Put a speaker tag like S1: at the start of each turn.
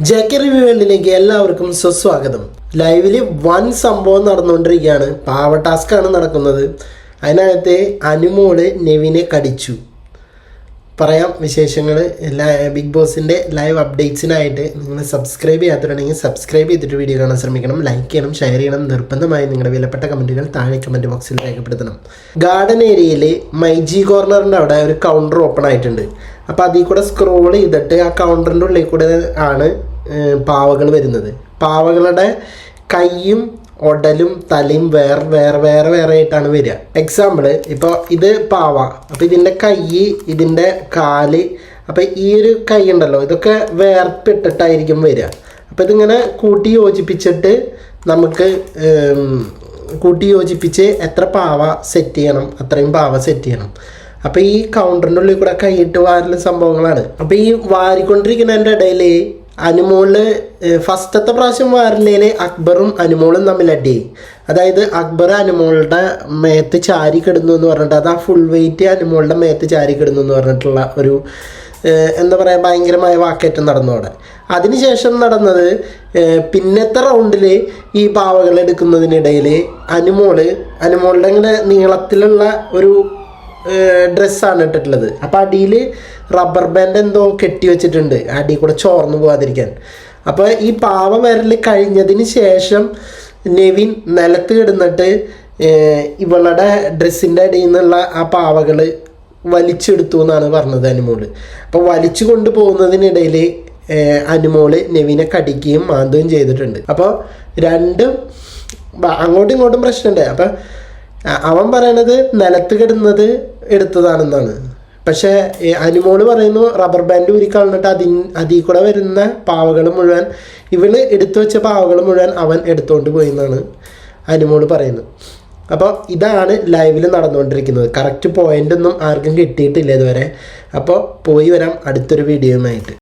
S1: J K review എല്ലാവർക്കും സുസ്വാഗതം. ലൈവിൽ വൻ സംഭവം നടന്നുകൊണ്ടിരിക്കുകയാണ്. പാവ ടാസ്ക് ആണ് നടക്കുന്നത്. അതിനകത്ത് അനുമോൾ നെവിനെ കടിച്ചു. പറയാം വിശേഷങ്ങൾ ബിഗ് ബോസിന്റെ ലൈവ് അപ്ഡേറ്റ്സിനായിട്ട് നിങ്ങൾ സബ്സ്ക്രൈബ് ചെയ്യാത്തവരുണ്ടെങ്കിൽ സബ്സ്ക്രൈബ് ചെയ്തിട്ട് വീഡിയോ കാണാൻ ശ്രമിക്കണം. ലൈക്ക് ചെയ്യണം ഷെയർ ചെയ്യണം. നിർബന്ധമായി നിങ്ങളുടെ വിലപ്പെട്ട കമന്റുകൾ താഴെ കമന്റ് ബോക്സിൽ രേഖപ്പെടുത്തണം. ഗാർഡൻ ഏരിയയിൽ മൈജി കോർണറിന്റെ അവിടെ ഒരു കൗണ്ടർ ഓപ്പൺ ആയിട്ടുണ്ട്. അപ്പോൾ അതിൽ കൂടെ സ്ക്രോൾ ചെയ്തിട്ട് ആ കൗണ്ടറിന്റെ ഉള്ളിൽ കൂടെ ആണ് പാവകൾ വരുന്നത്. പാവകളുടെ കൈയും ഉടലും തലയും വേറെ വേറെ വേറെ വേറെ ആയിട്ടാണ് വരിക. എക്സാമ്പിൾ ഇപ്പോൾ ഇത് പാവ. അപ്പോൾ ഇതിന്റെ കൈ ഇതിന്റെ കാൽ അപ്പോൾ ഈ ഒരു കൈ ഉണ്ടല്ലോ ഇതൊക്കെ വേർപ്പിട്ടിട്ടായിരിക്കും വരിക. അപ്പോൾ ഇതിങ്ങനെ കൂട്ടി യോജിപ്പിച്ചിട്ട് നമുക്ക് കൂട്ടി യോജിപ്പിച്ച് എത്ര പാവ സെറ്റ് ചെയ്യണം അത്രയും പാവ സെറ്റ് ചെയ്യണം. അപ്പോൾ ഈ കൗണ്ടറിന്റെ ഉള്ളിൽ കൂടെ കൈയിട്ട് വാരുന്ന സംഭവങ്ങളാണ്. അപ്പോൾ ഈ വാരിക്കൊണ്ടിരിക്കുന്നതിന്റെ ഇടയിൽ അനുമോൾ ഫസ്റ്റത്തെ പ്രാവശ്യം വരലേൽ അക്ബറും അനുമോളും തമ്മിൽ അടി. അതായത് അക്ബർ അനുമോളുടെ മേത്ത് ചാരി കിടന്നു എന്ന് പറഞ്ഞിട്ട് അത് ആ ഫുൾ വെയിറ്റ് അനുമോളുടെ മേത്ത് ചാരി കിടന്നു എന്ന് പറഞ്ഞിട്ടുള്ള ഒരു എന്താ പറയുക ഭയങ്കരമായ വാക്കേറ്റം നടന്നു അവിടെ. അതിനുശേഷം നടന്നത് പിന്നത്തെ റൗണ്ടിൽ ഈ പാവകൾ എടുക്കുന്നതിനിടയിൽ അനുമോൾ അനുമോളുടെ ഇങ്ങനെ നീളത്തിലുള്ള ഒരു ഡ്രസ്സാണ് ഇട്ടിട്ടുള്ളത്. അപ്പോൾ അടിയിൽ റബ്ബർ ബാൻഡ് എന്തോ കെട്ടി വെച്ചിട്ടുണ്ട്. അടിയിൽ കൂടെ ചോർന്നു പോകാതിരിക്കാൻ അപ്പോൾ ഈ പാവ വിരൽ കഴിഞ്ഞതിന് ശേഷം നെവിൻ നിലത്ത് കിടന്നിട്ട് ഇവളുടെ ഡ്രസ്സിന്റെ അടിയിൽ നിന്നുള്ള ആ പാവകൾ വലിച്ചെടുത്തു എന്നാണ് പറഞ്ഞത് അനുമോൾ. അപ്പോൾ വലിച്ചു കൊണ്ടുപോകുന്നതിനിടയിൽ അനുമോൾ നെവിനെ കടിക്കുകയും മാന്തുകയും ചെയ്തിട്ടുണ്ട്. അപ്പോൾ രണ്ടും അങ്ങോട്ടും ഇങ്ങോട്ടും പ്രശ്നമുണ്ട്. അപ്പം അ- അവൻ പറയണത് നിലത്ത് കിടന്നത് എടുത്തതാണെന്നാണ്. പക്ഷേ അനുമോൾ പറയുന്നു റബ്ബർ ബാൻഡ് ഊരി കളഞ്ഞിട്ട് അതിൻ അതിൽ കൂടെ വരുന്ന പാവകൾ മുഴുവൻ ഇവൾ എടുത്തു വെച്ച പാവകൾ മുഴുവൻ അവൻ എടുത്തുകൊണ്ട് പോയി എന്നാണ് അനുമോൾ പറയുന്നത്. അപ്പോൾ ഇതാണ് ലൈവിൽ നടന്നുകൊണ്ടിരിക്കുന്നത്. കറക്റ്റ് പോയിന്റ് ഒന്നും ആർക്കും കിട്ടിയിട്ടില്ല ഇതുവരെ. അപ്പോൾ പോയി വരാം അടുത്തൊരു വീഡിയോയുമായിട്ട്